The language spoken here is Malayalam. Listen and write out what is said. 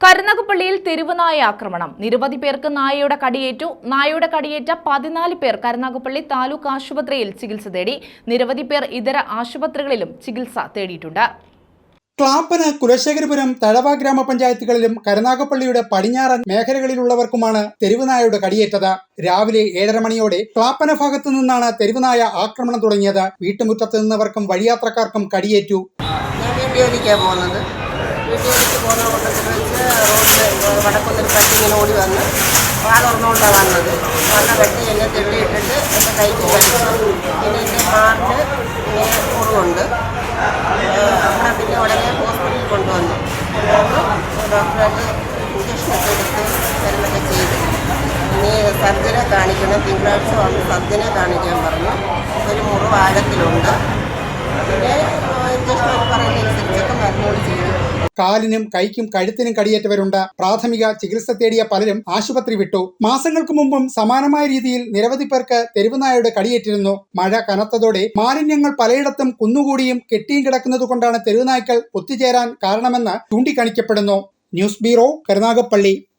കരുനാഗപ്പള്ളിയിൽ തെരുവുനായ ആക്രമണം. നിരവധി പേർക്ക് നായയുടെ കടിയേറ്റു. നായയുടെ കടിയേറ്റ പതിനാല് പേർ കരുനാഗപ്പള്ളി താലൂക്ക് ആശുപത്രിയിൽ ചികിത്സ തേടി. നിരവധി പേർ ഇതര ആശുപത്രികളിലും ചികിത്സ തേടിയിട്ടുണ്ട്. ക്ലാപ്പന് കുലശേഖരപുരം തഴവ ഗ്രാമപഞ്ചായത്തുകളിലും കരുനാഗപ്പള്ളിയുടെ പടിഞ്ഞാറൻ മേഖലകളിലുള്ളവർക്കുമാണ് തെരുവുനായയുടെ കടിയേറ്റത്. രാവിലെ ഏഴര മണിയോടെ ക്ലാപ്പന ഭാഗത്തു നിന്നാണ് തെരുവുനായ ആക്രമണം തുടങ്ങിയത്. വീട്ടുമുറ്റത്ത് നിന്നവർക്കും വഴിയാത്രക്കാർക്കും കടിയേറ്റു. ഞാൻ പോകുന്നത്. വടക്കുന്നൊരു പട്ടി ഇങ്ങനെ ഓടി വന്ന് വാളുറന്നുകൊണ്ടാണ് വന്നത്. വന്ന പട്ടി എന്നെ തെള്ളിയിട്ടിട്ട് എന്റെ കൈക്ക് കടിച്ചു പിന്നെ എന്റെ മാറിന് ഇങ്ങനെ മുറിവുണ്ട് അവിടെ പിന്നെ ഉടനെ ഹോസ്പിറ്റലിൽ കൊണ്ടുവന്നു. ഡോക്ടറായിട്ട് ഇഞ്ചക്ഷനൊക്കെ എടുത്ത് മരുന്നൊക്കെ ചെയ്ത്. ഇനി സർജനെ കാണിക്കണം. തിങ്കളാഴ്ച വന്ന് സർജനെ കാണിക്കാൻ പറഞ്ഞു. ഒരു മുറിവ് ആഴത്തിലുണ്ട്. പിന്നെ കാലിനും കൈക്കും കഴുത്തിനും കടിയേറ്റവരുണ്ട്. പ്രാഥമിക ചികിത്സ തേടിയ പലരും ആശുപത്രി വിട്ടു. മാസങ്ങൾക്ക് മുമ്പും സമാനമായ രീതിയിൽ നിരവധി പേർക്ക് തെരുവുനായയുടെ കടിയേറ്റിരുന്നു. മഴ കനത്തതോടെ മാലിന്യങ്ങൾ പലയിടത്തും കുന്നുകൂടിയും കെട്ടിയും കിടക്കുന്നതുകൊണ്ടാണ് തെരുവുനായ്ക്കൾ ഒത്തുചേരാൻ കാരണമെന്ന് ചൂണ്ടിക്കാണിക്കപ്പെടുന്നു. News bureau Karunagappally.